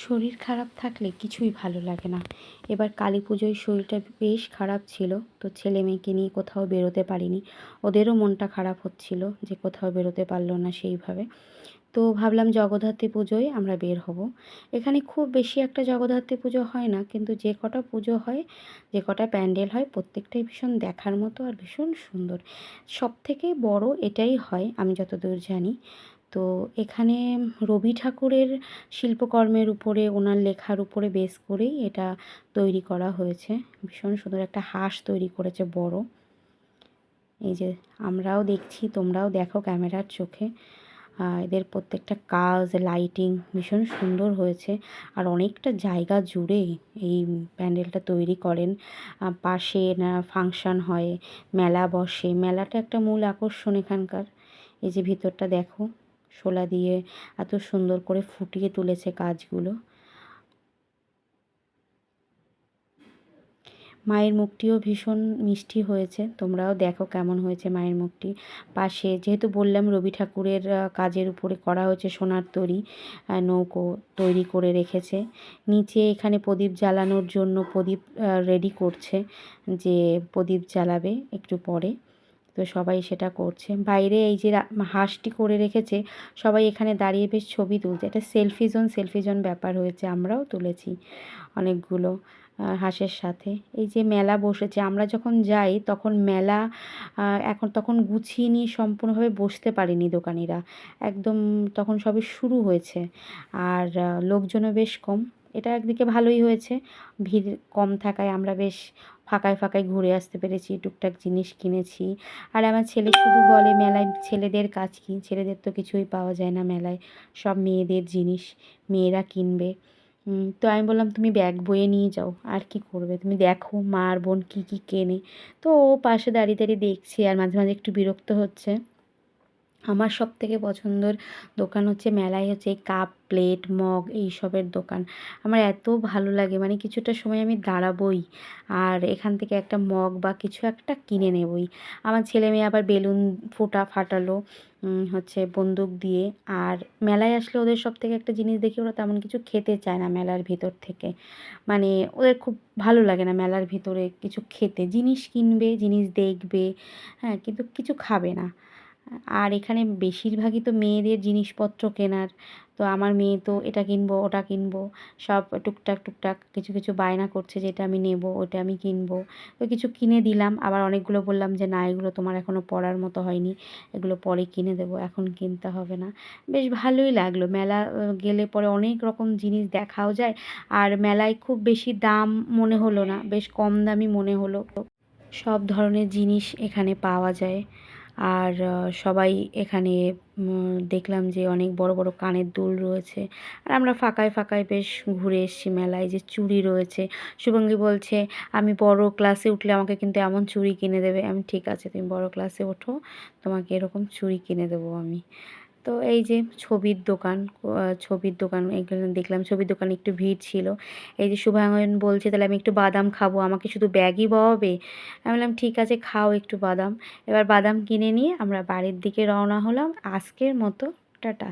শরীর খারাপ থাকলে কিছুই ভালো লাগে না। এবার কালী পুজোয় শরীরটা বেশ খারাপ ছিল, তো ছেলে মেয়েকে নিয়ে কোথাও বেরোতে পারিনি। ওদেরও মনটা খারাপ হচ্ছিল যে কোথাও বেরোতে পারল না সেইভাবে। তো ভাবলাম জগদ্ধাত্রী পুজোয় আমরা বের হব। এখানে খুব বেশি একটা জগদ্ধাত্রী পুজো হয় না, কিন্তু যে কটা পুজো হয়, যে কটা প্যান্ডেল হয়, প্রত্যেকটাই ভীষণ দেখার মতো আর ভীষণ সুন্দর। সব থেকে বড় এটাই হয়, আমি যতদূর জানি তো এখানে রবি ঠাকুরের শিল্পকর্মের উপরে, ওনার লেখার উপরে বেস করেই এটা তৈরি করা হয়েছে। ভীষণ সুন্দর একটা হাঁস তৈরি করেছে বড়। এই যে আমরাও দেখছি, তোমরাও দেখো ক্যামেরার চোখে। এদের প্রত্যেকটা কাজ লাইটিং ভীষণ সুন্দর হয়েছে। আর অনেকটা জায়গা জুড়ে এই প্যান্ডেলটা তৈরি করেন। পাশে না ফাংশান হয়, মেলা বসে। মেলাটা একটা মূল আকর্ষণ এখানকার। এই যে ভিতরটা দেখো। শোলা দিয়ে এত সুন্দর করে ফুটিয়ে তুলেছে কাজগুলো। মায়ের মুখটিও ভীষণ মিষ্টি হয়েছে। তোমরাও দেখো কেমন হয়েছে মায়ের মুখটি। পাশে যেহেতু বললাম রবি ঠাকুরের কাজের উপরে করা হয়েছে সোনার তরি নৌকো তৈরি করে রেখেছে। নিচে এখানে প্রদীপ জ্বালানোর জন্য প্রদীপ রেডি করছে যে প্রদীপ জ্বালাবে একটু পরে। তো সবাই সেটা করছে। বাইরে এই যে হাঁসটি করে রেখেছে, সবাই এখানে দাঁড়িয়ে বেশ ছবি তুলছে। এটা সেলফি জোন সেলফি জোন ব্যাপার হয়েছে, আমরাও তুলেছি অনেকগুলো হাঁসের সাথে। এই যে মেলা বসেছে, আমরা যখন যাই তখন মেলা এখন তখন গুছিয়ে নিয়ে সম্পূর্ণভাবে বসতে পারেনি দোকানিরা। একদম তখন সবে শুরু হয়েছে, আর লোকজনও বেশ কম। এটা একদিকে ভালোই হয়েছে। ভিড় কম থাকায় আমরা বেশ ফাঁকায় ফাঁকায় ঘুরে আসতে পেরেছি, টুকটাক জিনিস কিনেছি। আর আমার ছেলে শুধু বলে মেলায় ছেলেদের কাজ কী, ছেলেদের তো কিছুই পাওয়া যায় না মেলায়। সব মেয়েদের জিনিস, মেয়েরা কিনবে। তো আমি বললাম, তুমি ব্যাগ বয়ে নিয়ে যাও, আর কি করবে? তুমি দেখো মা আর বোন কী কী কেনে। তো ও পাশে দাঁড়িয়ে দাঁড়িয়ে দেখছে আর মাঝে মাঝে একটু বিরক্ত হচ্ছে। আমার সব থেকে পছন্দর দোকান হচ্ছে মেলায় হচ্ছে কাপ, প্লেট, মগ এইসবের দোকান। আমার এত ভালো লাগে মানে কিছুটা সময় আমি দাঁড়াবই আর এখান থেকে একটা মগ বা কিছু একটা কিনে নেবই। আমার ছেলে মেয়ে আবার বেলুন ফোটা ফাটালো হচ্ছে বন্দুক দিয়ে আর মেলায় আসলে ওদের সব থেকে একটা জিনিস দেখি, ওরা তেমন কিছু খেতে চায় না মেলার ভিতর থেকে। মানে ওদের খুব ভালো লাগে না মেলার ভিতরে কিছু খেতে। জিনিস কিনবে, জিনিস দেখবে হ্যাঁ কিন্তু কিছু খাবে না। আর এখানে বেশিরভাগই তো মেয়েদের জিনিসপত্র কেনার। তো আমার মেয়ে তো এটা কিনবো, ওটা কিনবো, সব টুকটাক টুকটাক কিছু কিছু বায়না করছে যেটা আমি নেব ওটা আমি কিনবো। তো কিছু কিনে দিলাম, আবার অনেকগুলো বললাম যে, না, এগুলো তোমার এখনও পড়ার মতো হয়নি, এগুলো পরে কিনে দেবো, এখন কিনতে হবে না। বেশ ভালোই লাগল। মেলা গেলে পরে অনেক রকম জিনিস দেখাও যায়। আর মেলায় খুব বেশি দাম মনে হলো না, বেশ কম দামি মনে হলো। সব ধরনের জিনিস এখানে পাওয়া যায়। আর সবাই এখানে দেখলাম যে অনেক বড় বড় কানের দুল রয়েছে। আর আমরা ফাঁকায় ফাঁকায় বেশ ঘুরে এসেছি মেলায় যে চুড়ি রয়েছে। শুভঙ্গী বলছে, আমি বড় ক্লাসে উঠলে আমাকে কিন্তু এমন চুড়ি কিনে দেবে। আমি, ঠিক আছে, তুমি বড় ক্লাসে ওঠো, তোমাকে এরকম চুড়ি কিনে দেবো আমি। তো এই যে ছবির দোকান ছবির দোকান, এখানে দেখলাম ছবির দোকানে একটু ভিড় ছিল। এই যে শুভাঙ্গন বলছে, তাহলে আমি একটু বাদাম খাব, আমাকে শুধু ব্যাগই বওয়াবে? আমি বললাম, ঠিক আছে, খাও একটু বাদাম। এবার বাদাম কিনে নিয়ে আমরা বাড়ির দিকে রওনা হলাম। আজকের মতো, টাটা।